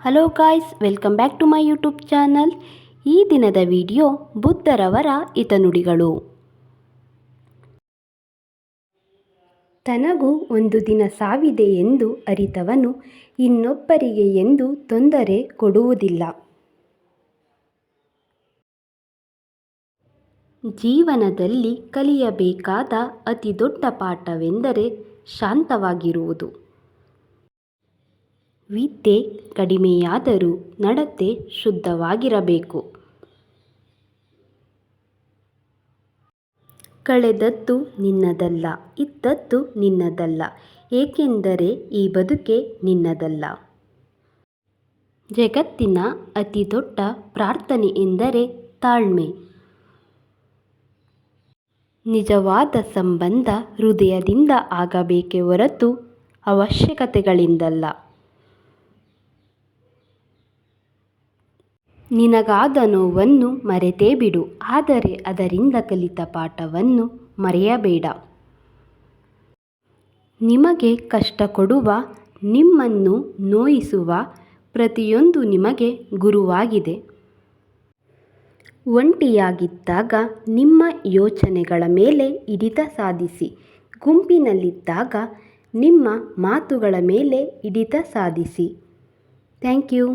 Hello guys welcome back to my YouTube channel ಈ ದಿನದ video ಬುದ್ಧರವರ ಹಿತನುಡಿಗಳು. ತನಗೂ ಒಂದು ದಿನ ಸಾವಿದೆ ಎಂದು ಅರಿತವನು ಇನ್ನೊಬ್ಬರಿಗೆ ಎಂದು ತೊಂದರೆ ಕೊಡುವುದಿಲ್ಲ. ಜೀವನದಲ್ಲಿ ಕಲಿಯಬೇಕಾದ ಅತಿ ದೊಡ್ಡ ಪಾಠವೆಂದರೆ ಶಾಂತವಾಗಿರುವುದು. ವಿದ್ಯೆ ಕಡಿಮೆಯಾದರೂ ನಡತೆ ಶುದ್ಧವಾಗಿರಬೇಕು. ಕಳೆದದ್ದು ನಿನ್ನದಲ್ಲ, ಇದ್ದದ್ದು ನಿನ್ನದಲ್ಲ, ಏಕೆಂದರೆ ಈ ಬದುಕೆ ನಿನ್ನದಲ್ಲ. ಜಗತ್ತಿನ ಅತಿ ದೊಡ್ಡ ಪ್ರಾರ್ಥನೆ ಎಂದರೆ ತಾಳ್ಮೆ. ನಿಜವಾದ ಸಂಬಂಧ ಹೃದಯದಿಂದ ಆಗಬೇಕೇ ಹೊರತು ಅವಶ್ಯಕತೆಗಳಿಂದಲ್ಲ. ನಿನಗಾದ ನೋವನ್ನು ಮರೆತೇ ಬಿಡು, ಆದರೆ ಅದರಿಂದ ಕಲಿತ ಪಾಠವನ್ನು ಮರೆಯಬೇಡ. ನಿಮಗೆ ಕಷ್ಟ ಕೊಡುವ ನಿಮ್ಮನ್ನು ನೋಯಿಸುವ ಪ್ರತಿಯೊಂದು ನಿಮಗೆ ಗುರುವಾಗಿದೆ. ಒಂಟಿಯಾಗಿದ್ದಾಗ ನಿಮ್ಮ ಯೋಚನೆಗಳ ಮೇಲೆ ಹಿಡಿತ ಸಾಧಿಸಿ, ಗುಂಪಿನಲ್ಲಿದ್ದಾಗ ನಿಮ್ಮ ಮಾತುಗಳ ಮೇಲೆ ಹಿಡಿತ ಸಾಧಿಸಿ. Thank you.